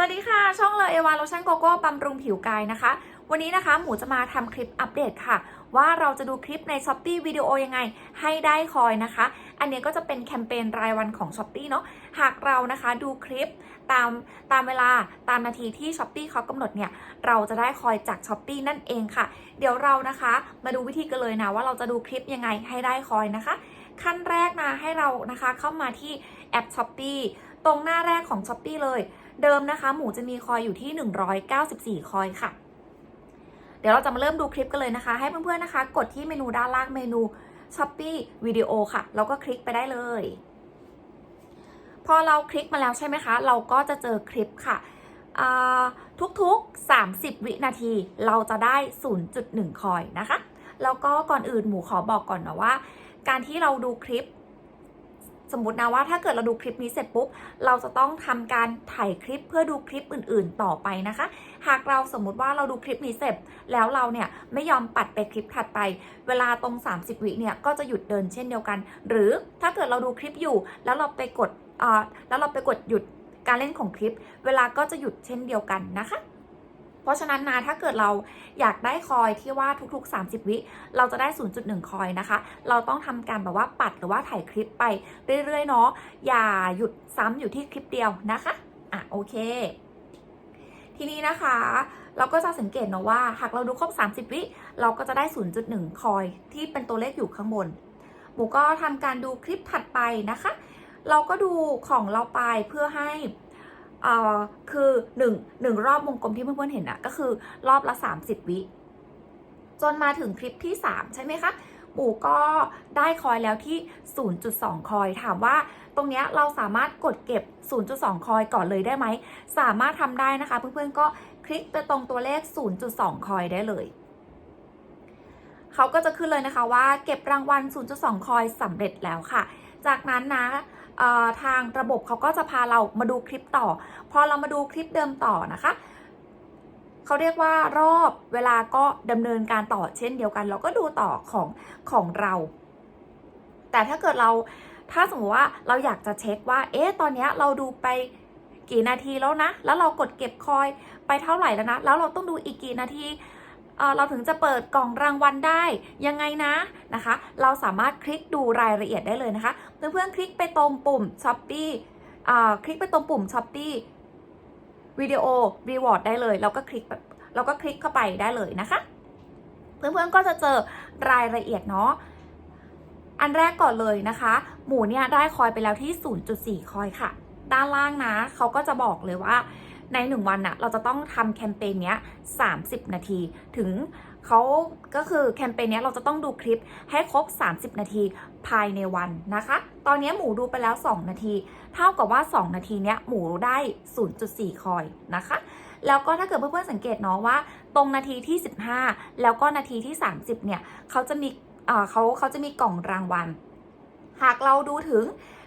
สวัสดีค่ะ ช่องเลอเอวาโลชั่นโกโก้บำรุงผิวกายนะคะ วันนี้นะคะหมูจะมาทำคลิปอัปเดตค่ะ ว่าเราจะดูคลิปใน s h อ p e e วิดีโอยังไงให้ได้คอยนะคะ อันนี้ก็จะเป็นแคมเปญรายวันของ s h อ p e e เนาะหากเรานะคะดูคลิปตามตามเวลาตามนาทีที่ s h อ p e e เขากำหนดเนี่ย เราจะได้คอยจาก s h อ p e e นั่นเองค่ะ เดี๋ยวเรานะคะมาดูวิธีกันเลยนะว่าเราจะดูคลิปยังไงให้ได้คอยนะคะ ขั้นแรกนะให้เรานะคะเข้ามาที่แอป s h อ p e e ตรงหน้าแรกของ s h อ p e e เลย เดิมนะคะ หมูจะมีคอยอยู่ที่ 194 คอยค่ะ เดี๋ยวเราจะมาเริ่มดูคลิปกันเลยนะคะ ให้เพื่อนๆนะคะ กดที่เมนูด้านล่างเมนู s h o p e e วิดีโอค่ะ แล้วก็คลิกไปได้เลย พอเราคลิกมาแล้วใช่ไหมคะ เราก็จะเจอคลิปค่ะทุกๆ 30 วินาที เราจะได้ 0.1 คอยนะคะ แล้วก็ก่อนอื่นหมูขอบอกก่อนนะว่า การที่เราดูคลิป สมมตินะว่าถ้าเกิดเราดูคลิปนี้เสร็จปุ๊บ เราจะต้องทำการถ่ายคลิปเพื่อดูคลิปอื่น ๆ ต่อไปนะคะ หากเราสมมุติว่าเราดูคลิปนี้เสร็จ แล้วเราเนี่ยไม่ยอมปัดไปคลิปถัดไป เวลาตรง 30 วิเนี่ยก็จะหยุดเดินเช่นเดียวกัน หรือถ้าเกิดเราดูคลิปอยู่ แล้วเราไปกดอ่าแล้วเราไปกดหยุดการเล่นของคลิป เวลาก็จะหยุดเช่นเดียวกันนะคะ เพราะฉะนั้นนะถ้าเกิดเราอยากได้คอยที่ว่าทุกๆ 30 วิ เราจะได้ 0.1 คอยนะคะ เราต้องทำการแบบว่าปัดหรือว่าถ่ายคลิปไปเรื่อยๆเนาะอย่าหยุดซ้ำอยู่ที่คลิปเดียวนะคะอะโอเค ทีนี้นะคะ เราก็จะสังเกตเนาะว่า หากเราดูครบ 30 วิ เราก็จะได้ 0.1 คอยที่เป็นตัวเลขอยู่ข้างบนหมูก็ทำการดูคลิปถัดไปนะคะ เราก็ดูของเราไปเพื่อให้ เอ่อคือหนึ่งหนึ่งรอบวงกลมที่เพื่อนๆเห็นอะก็คือรอบละ 30 วิ จนมาถึงคลิปที่ 3 ใช่ไหมคะหมูก็ได้คอยแล้วที่ 0.2 คอยถามว่าตรงนี้เราสามารถกดเก็บ 0.2 คอยก่อนเลยได้ไหม สามารถทำได้นะคะ เพื่อนๆก็คลิกไปตรงตัวเลข 0.2 คอยได้เลยเขาก็จะขึ้นเลยนะคะว่าเก็บรางวัล 0.2 คอยสำเร็จแล้วค่ะ จากนั้นนะ ทางระบบเขาก็จะพาเรามาดูคลิปต่อ พอเรามาดูคลิปเดิมต่อนะคะเขาเรียกว่ารอบเวลาก็ดำเนินการต่อเช่นเดียวกัน เราก็ดูต่อของของเรา แต่ถ้าเกิดเราถ้าสมมติว่าเราอยากจะเช็คว่า เอ๊ะตอนนี้เราดูไปกี่นาทีแล้วนะ แล้วเรากดเก็บคอยไปเท่าไหร่แล้วนะ แล้วเราต้องดูอีกกี่นาที เเราถึงจะเปิดกล่องรางวัลได้ยังไงนะนะคะ เราสามารถคลิกดูรายละเอียดได้เลยนะคะ เพื่อนๆคลิกไปตรงปุ่ม s h o p e e อ่คลิกไปตรงปุ่ม s h o p e e วิดีโอรีวอร์ดได้เลย เราก็คลิกเราก็คลิกเข้าไปได้เลยนะคะ เพื่อนๆก็จะเจอรายละเอียดเนาะอันแรกก่อนเลยนะคะ หมูเนี่ยได้คอยไปแล้วที่ 0.4 คอยค่ะ ด้านล่างนะเขาก็จะบอกเลยว่า ใน 1 วันน่ะเราจะต้องทำแคมเปญเนี้ย 30 นาที ถึงเขาก็คือแคมเปญเนี้ยเราจะต้องดูคลิปให้ครบ 30 นาทีภายในวันนะคะ ตอนนี้หมูดูไปแล้ว 2 นาที เท่ากับว่า 2 นาทีเนี้ยหมูได้ 0.4 คอยนะคะ แล้วก็ถ้าเกิดเพื่อนๆสังเกตเนาะว่า ตรงนาทีที่ 15 แล้วก็นาทีที่ 30 เนี่ยเขาจะมีเออเขาเขาจะมีกล่องรางวัล หากเราดูถึง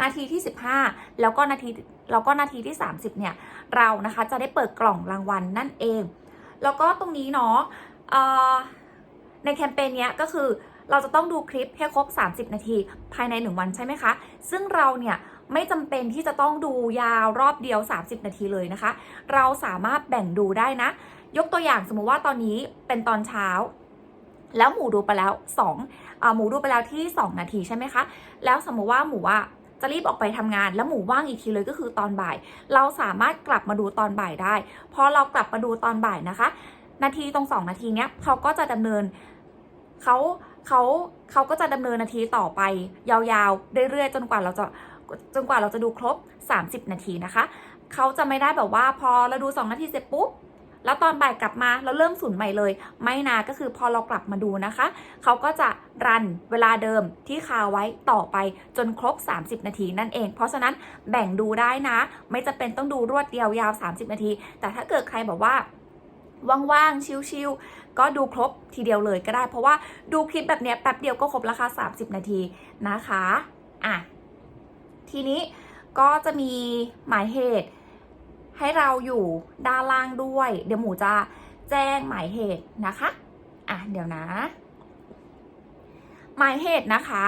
นาทีที่ 15 แล้วก็นาที แล้วก็นาทีที่ 30 เนี่ย เรานะคะจะได้เปิดกล่องรางวัลนั่นเอง แล้วก็ตรงนี้เนาะในแคมเปญเนี้ยก็คือเราจะต้องดูคลิปให้ครบ 30 นาที ภายใน 1 วันใช่ไหมคะ ซึ่งเราเนี่ยไม่จำเป็นที่จะต้องดูยาวรอบเดียว 30 นาทีเลยนะคะ เราสามารถแบ่งดูได้นะ ยกตัวอย่างสมมุติว่าตอนนี้เป็นตอนเช้า แล้วหมูดูไปแล้ว2อ่าหมูดูไปแล้วที่ 2 นาทีใช่ไหมคะ แล้วสมมุติว่าหมูว่า จะรีบออกไปทำงานแล้วหมูว่างอีกทีเลยก็คือตอนบ่าย เราสามารถกลับมาดูตอนบ่ายได้พอเรากลับมาดูตอนบ่ายนะคะ นาทีตรง2นาทีเนี้ยเขาก็จะดำเนินเขาเขาเขาก็จะดำเนินนาทีต่อไป ยาวๆ เรื่อยๆ จนกว่าเราจะจนกว่าเราจะดูครบ 30 นาทีนะคะ เขาจะไม่ได้แบบว่าพอเราดู 2 นาทีเสร็จปุ๊บ แล้วตอนบ่ายกลับมาเราเริ่มศูนย์ใหม่เลย ไม่นาก็คือพอเรากลับมาดูนะคะ เขาก็จะรันเวลาเดิมที่คาไว้ต่อไปจนครบ 30 นาทีนั่นเอง เพราะฉะนั้นแบ่งดูได้นะ ไม่จะเป็นต้องดูรวดเดียวยาว 30 นาที แต่ถ้าเกิดใครบอกว่าว่างๆ ชิลๆ ก็ดูครบทีเดียวเลยก็ได้ เพราะว่าดูคลิปแบบนี้แป๊บเดียวก็ครบราคา 30 นาทีนะคะ อะ ทีนี้ก็จะมีหมายเหตุ ให้เราอยู่ด้านล่างด้วย เดี๋ยวหมูจะแจ้งหมายเหตุนะคะ อะเดี๋ยวนะ หมายเหตุนะคะ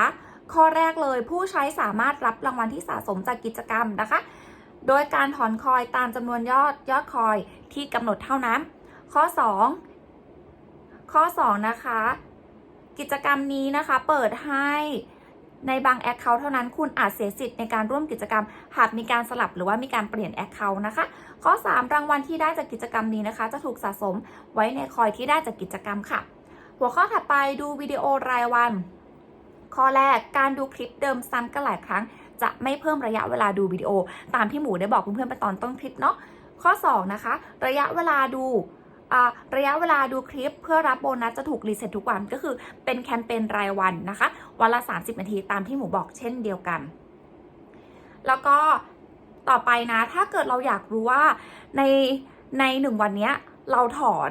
ข้อแรกเลยผู้ใช้สามารถรับรางวัลที่สะสมจากกิจกรรมนะคะ โดยการถอนคอยตามจำนวนยอดยอดคอยที่กำหนดเท่านั้น ข้อ 2 ข้อ 2 นะคะ กิจกรรมนี้นะคะเปิดให้ ในบางแอคเคาท์เท่านั้นคุณอาจเสียสิทธิ์ในการร่วมกิจกรรม หากมีการสลับหรือว่ามีการเปลี่ยนแอคเคาท์นะคะ ข้อ 3 รางวัลที่ได้จากกิจกรรมนี้นะคะ จะถูกสะสมไว้ในคอยที่ได้จากกิจกรรมค่ะ หัวข้อถัดไปดูวิดีโอรายวัน ข้อแรกการดูคลิปเดิมซ้ำกันหลายครั้ง จะไม่เพิ่มระยะเวลาดูวิดีโอ ตามที่หมูได้บอกเพื่อนๆไปตอนต้นคลิปเนาะข้อ 2 นะคะ ระยะเวลาดู ระยะเวลาดูคลิปเพื่อรับโบนัสจะถูกรีเซ็ตทุกวันก็คือเป็นแคมเปญรายวันนะคะ วันละ 30 นาทีตามที่หมูบอกเช่นเดียวกัน แล้วก็ต่อไปนะ ถ้าเกิดเราอยากรู้ว่าในในหนึ่งวันเนี้ยเราถอน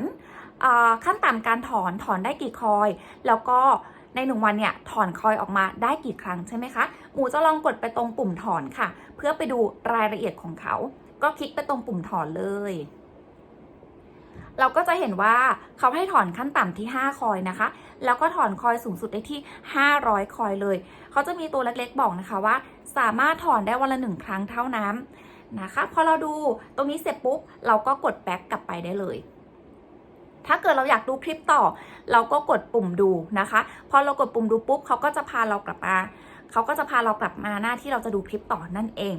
อขั้นต่ำการถอนถอนได้กี่คอย แล้วก็ในหนึ่งวันเนี่ยถอนคอยออกมาได้กี่ครั้งใช่ไหมคะหมูจะลองกดไปตรงปุ่มถอนค่ะ เพื่อไปดูรายละเอียดของเขา ก็คลิกไปตรงปุ่มถอนเลย เราก็จะเห็นว่าเขาให้ถอนขั้นต่ำที่ 5 คอยนะคะ แล้วก็ถอนคอยสูงสุดได้ที่ 500 คอยเลย เขาจะมีตัวเล็กๆบอกนะคะว่า สามารถถอนได้วันละหนึ่งครั้งเท่านั้นนะคะ พอเราดูตรงนี้เสร็จปุ๊บ เราก็กดแบ็กกลับไปได้เลย ถ้าเกิดเราอยากดูคลิปต่อ เราก็กดปุ่มดูนะคะ พอเรากดปุ่มดูปุ๊บเขาก็จะพาเรากลับมาเขาก็จะพาเรากลับมาหน้าที่เราจะดูคลิปต่อนั่นเอง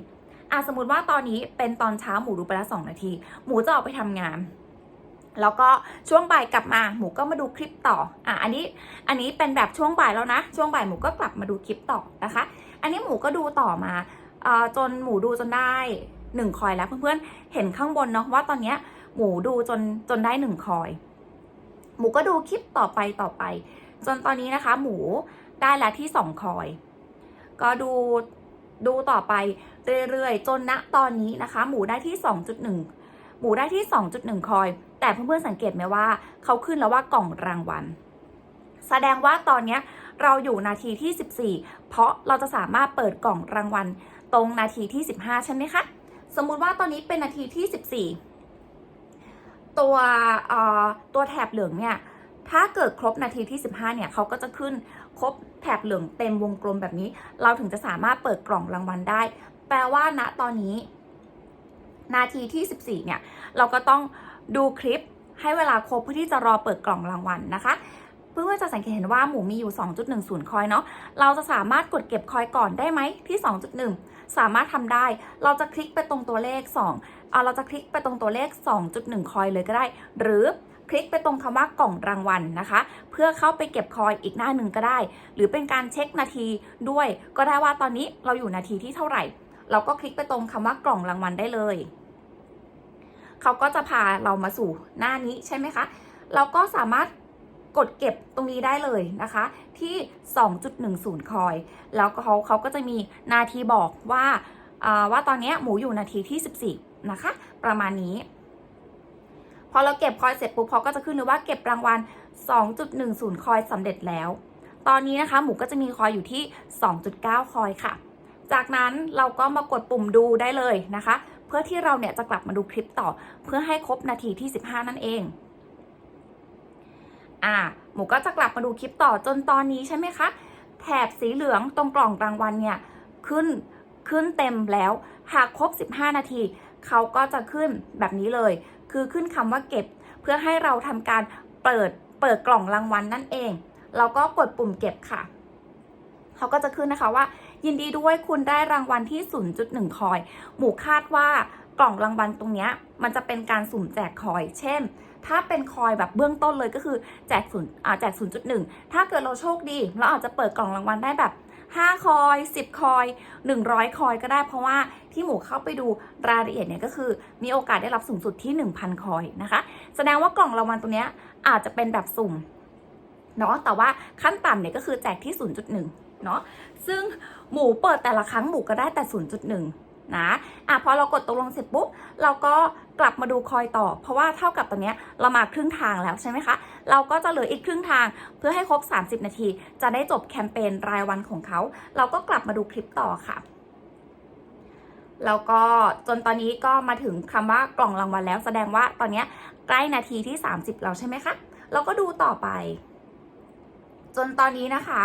อะสมมติว่าตอนนี้เป็นตอนเช้าหมูดูไปแล้วสองนาที หมูจะออกไปทำงาน แล้วก็ช่วงบ่ายกลับมาหมูก็มาดูคลิปต่ออะอันนี้อันนี้เป็นแบบช่วงบ่ายแล้วนะ ช่วงบ่ายหมูก็กลับมาดูคลิปต่อนะคะ อันนี้หมูก็ดูต่อมาเอ่อจนหมูดูจนได้หนึ่งคอยแล้วเพื่อนๆเห็นข้างบนเนาะว่าตอนเนี้ยหมูดูจนจนได้หนึ่งคอย หมูก็ดูคลิปต่อไปต่อไป จนตอนนี้นะคะ หมูได้แล้วที่สองคอย ก็ดูดูต่อไปเรื่อยๆ จนณตอนนี้นะคะ หมูได้ที่2.1ห มูได้ที่ 2.1 คอย แต่เพื่อนๆสังเกตไหมว่า เขาขึ้นแล้วว่ากล่องรางวัล แสดงว่าตอนนี้เราอยู่นาทีที่ 14 เพราะเราจะสามารถเปิดกล่องรางวัล ตรงนาทีที่ 15 ใช่ไหมคะ สมมุติว่าตอนนี้เป็นนาทีที่ 14 ตัวเอ่อตัวแถบเหลืองเนี่ยถ้าเกิดครบนาทีที่ 15 เนี่ยเขาก็จะขึ้นครบแถบเหลืองเต็มวงกลมแบบนี้ เราถึงจะสามารถเปิดกล่องรางวัลได้ แปลว่าณตอนนี้ นาทีที่ 14 เนี่ย เราก็ต้องดูคลิปให้เวลาครบเพื่อที่จะรอเปิดกล่องรางวัลนะคะ เพื่อนๆจะสังเกตเห็นว่าหมูมีอยู่ 2.10 คอยเนาะ เราจะสามารถกดเก็บคอยก่อนได้ไหมที่ 2.1 สามารถทำได้ เราจะคลิกไปตรงตัวเลข2อ่าเราจะคลิกไปตรงตัวเลข 2.1 คอยเลยก็ได้ หรือคลิกไปตรงคำว่ากล่องรางวัลนะคะ เพื่อเข้าไปเก็บคอยอีกหน้าหนึ่งก็ได้ หรือเป็นการเช็คนาทีด้วย ก็ได้ว่าตอนนี้เราอยู่นาทีที่เท่าไหร่ เราก็คลิกไปตรงคำว่ากล่องรางวัลได้เลย เขาก็จะพาเรามาสู่หน้านี้ใช่ไหมคะ เราก็สามารถกดเก็บตรงนี้ได้เลยนะคะ ที่ 2.10 คอย แล้วเขาเขาก็จะมีนาทีบอกว่าอ่าว่าตอนนี้หมูอยู่นาทีที่ 14 นะคะ ประมาณนี้ พอเราเก็บคอยเสร็จปุ๊บเขาก็จะขึ้นเลยว่าเก็บรางวัล 2.10 คอยสำเร็จแล้ว ตอนนี้นะคะหมูก็จะมีคอยอยู่ที่ 2.9 คอยค่ะ จากนั้นเราก็มากดปุ่มดูได้เลยนะคะ เพื่อที่เราเนี่ยจะกลับมาดูคลิปต่อ เพื่อให้ครบนาทีที่ 15 นั่นเองอ่าหมูก็จะกลับมาดูคลิปต่อจนตอนนี้ใช่ไหมคะแถบสีเหลืองตรงกล่องรางวัลเนี่ยขึ้นขึ้นเต็มแล้ว หากครบ 15 นาที เขาก็จะขึ้นแบบนี้เลย คือขึ้นคำว่าเก็บ เพื่อให้เราทำการเปิดเปิดกล่องรางวัลนั่นเอง เราก็กดปุ่มเก็บค่ะ เขาก็จะขึ้นนะคะว่า ยินดีด้วยคุณได้รางวัลที่ 0.1 คอย หมูคาดว่ากล่องรางวัลตรงนี้มันจะเป็นการสุ่มแจกคอย เช่น ถ้าเป็นคอยแบบเบื้องต้นเลยก็คือแจกศูนย์อ่าแจก 0.1 ถ้าเกิดเราโชคดีเราอาจจะเปิดกล่องรางวัลได้แบบ5 คอย 10 คอย 100 คอยก็ได้เพราะว่าที่หมูเข้าไปดูรายละเอียดเนี่ยก็คือมีโอกาสได้รับสูงสุดที่ 1,000 คอยนะคะ แสดงว่ากล่องรางวัลตัวเนี้ยอาจจะเป็นแบบสุ่มเนาะแต่ว่าขั้นต่ำเนี่ยก็คือแจกที่ 0.1 เนาะซึ่งหมูเปิดแต่ละครั้งหมูก็ได้แต่ 0.1 นะอะพอเรากดตกลงเสร็จปุ๊บเราก็กลับมาดูคอยต่อ เพราะว่าเท่ากับตอนนี้เรามาครึ่งทางแล้วใช่ไหมคะ เราก็จะเหลืออีกครึ่งทางเพื่อให้ครบ 30 นาที จะได้จบแคมเปญรายวันของเขา เราก็กลับมาดูคลิปต่อค่ะแล้วก็จนตอนนี้ก็มาถึงคำว่ากล่องรางวัลแล้ว แสดงว่าตอนนี้ใกล้นาทีที่ 30 แล้วใช่ไหมคะ เราก็ดูต่อไป จนตอนนี้นะคะ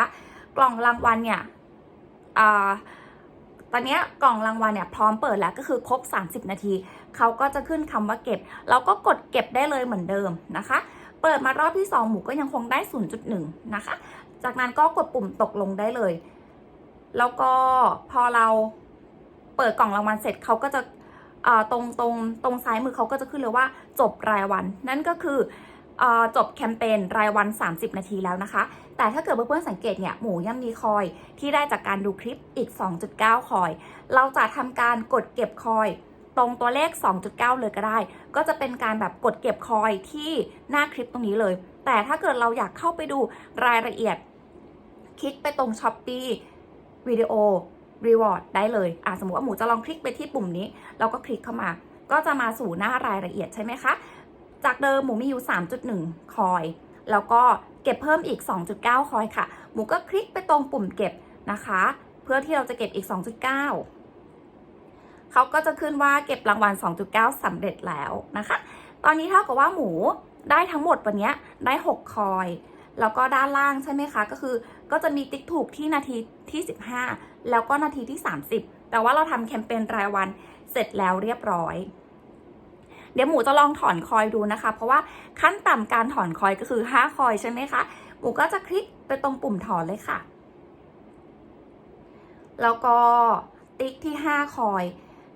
กล่องรางวัลเนี่ยอตอนนี้กล่องรางวัลเนี่ยพร้อมเปิดแล้วก็คือครบ 30 นาที เขาก็จะขึ้นคำว่าเก็บ เราก็กดเก็บได้เลยเหมือนเดิมนะคะ เปิดมารอบที่ 2 หมูก็ยังคงได้ 0.1 นะคะ จากนั้นก็กดปุ่มตกลงได้เลย แล้วก็พอเราเปิดกล่องรางวัลเสร็จเขาก็จะตรงตรงตรงซ้ายมือเขาก็จะขึ้นเลยว่าจบรายวัน นั่นก็คือ จบแคมเปญรายวัน 30 นาทีแล้วนะคะ แต่ถ้าเกิดเพื่อนๆสังเกตเนี่ยหมูยังมีคอยที่ได้จากการดูคลิปอีก 2.9 คอย เราจะทำการกดเก็บคอยตรงตัวเลข 2.9 เลยก็ได้ ก็จะเป็นการแบบกดเก็บคอยที่หน้าคลิปตรงนี้เลย แต่ถ้าเกิดเราอยากเข้าไปดูรายละเอียด คลิกไปตรง s h อ p e e วิดีโอ Reward ได้เลยอะสมมติว่าหมูจะลองคลิกไปที่ปุ่มนี้ เราก็คลิกเข้ามา ก็จะมาสู่หน้ารายละเอียดใช่ไหมคะ จากเดิมหมูมีอยู่ 3.1 คอย แล้วก็เก็บเพิ่มอีก 2.9 คอยค่ะ หมูก็คลิกไปตรงปุ่มเก็บนะคะ เพื่อที่เราจะเก็บอีก 2.9 เขาก็จะขึ้นว่าเก็บรางวัล 2.9สำเร็จแล้วนะคะ ตอนนี้เท่ากับว่าหมูได้ทั้งหมดวันนี้ได้ 6 คอย แล้วก็ด้านล่างใช่ไหมคะ ก็คือก็จะมีติ๊กถูกที่นาทีที่ 15 แล้วก็นาทีที่ 30 แต่ว่าเราทำแคมเปญรายวันเสร็จแล้วเรียบร้อย เดี๋ยวหมูจะลองถอนคอยดูนะคะ เพราะว่าขั้นต่ำการถอนคอยก็คือ 5 คอยใช่ไหมคะหมูก็จะคลิกไปตรงปุ่มถอนเลยค่ะ แล้วก็ติ๊กที่ 5 คอย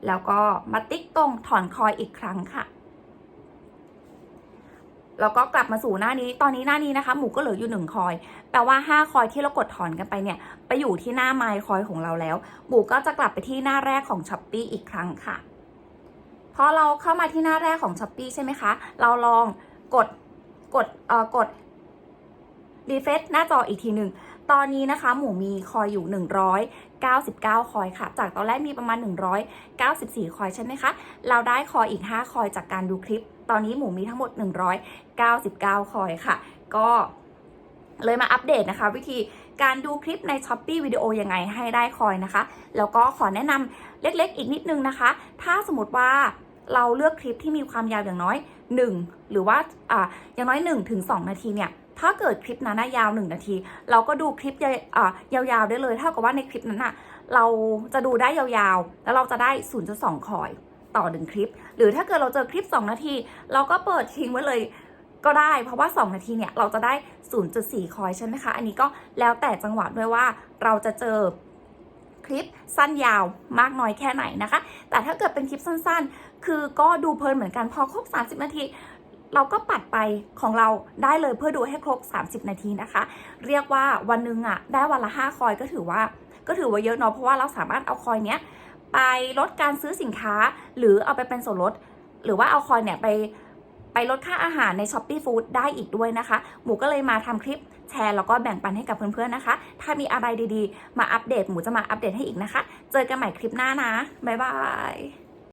แล้วก็มาติ๊กตรงถอนคอยอีกครั้งค่ะแล้วก็กลับมาสู่หน้านี้ ตอนนี้หน้านี้นะคะ หมูก็เหลืออยู่หนึ่งคอย แปลว่า 5 คอยที่เรากดถอนกันไปเนี่ย ไปอยู่ที่หน้าไมล์คอยของเราแล้ว หมูก็จะกลับไปที่หน้าแรกของ s h อ p e e อีกครั้งค่ะ พอเราเข้ามาที่หน้าแรกของ s h อ p e e ใช่ไหมคะ เราลองกดกดเอ่อกดรีเฟซหน้าจออีกทีหนึ่ง ตอนนี้นะคะ หมูมีคอยอยู่ 199 คอยค่ะ จากตอนแรกมีประมาณ 194 คอยใช่ไหมคะ เราได้คอยอีก 5 คอยจากการดูคลิป ตอนนี้หมูมีทั้งหมด 199 คอยค่ะ ก็เลยมาอัปเดตนะคะ วิธีการดูคลิปใน s h อ p e e วิดีโอยังไงให้ได้คอยนะคะ แล้วก็ขอแนะนำเล็กๆ อีกนิดนึงนะคะ ถ้าสมมติว่า เราเลือกคลิปที่มีความยาวอย่างน้อย 1 หรือว่าอ่าอย่างน้อย 1-2ถึง2นาทีเนี่ยถ้าเกิดคลิปนั้นนะยาว 1 นาที เราก็ดูคลิปยาอ่ายาวๆได้เลยเท่ากับว่าในคลิปนั้นอะเราจะดูได้ยาวๆ แล้วเราจะได้ 0.2 คอยต่อหนึ่งคลิป หรือถ้าเกิดเราเจอคลิป 2 นาที เราก็เปิดทิ้งไว้เลยก็ได้ เพราะว่า 2 นาทีเนี่ยเราจะได้ 0.4 คอยใช่ไหมคะ อันนี้ก็แล้วแต่จังหวะด้วยว่าเราจะเจอ คลิปสั้นยาวมากน้อยแค่ไหนนะคะ แต่ถ้าเกิดเป็นคลิปสั้นๆ คือก็ดูเพลินเหมือนกันพอครบ 30 นาที เราก็ปัดไปของเราได้เลยเพื่อดูให้ครบ 30 นาทีนะคะ เรียกว่าวันนึงอะได้วันละ 5 คอยก็ถือว่า ก็ถือว่าเยอะเนาะเพราะว่าเราสามารถเอาคอยเนี้ยไปลดการซื้อสินค้า หรือเอาไปเป็นส่วนลดหรือว่าเอาคอยเนี่ยไป ไปลดค่าอาหารใน s h อ p e e Food ได้อีกด้วยนะคะ หมูก็เลยมาทำคลิปแชร์แล้วก็แบ่งปันให้กับเพื่อนๆนะคะ ถ้ามีอะไรดีๆ มาอัปเดตหมูจะมาอัปเดตให้อีกนะคะ เจอกันใหม่คลิปหน้านะ บ๊ายบาย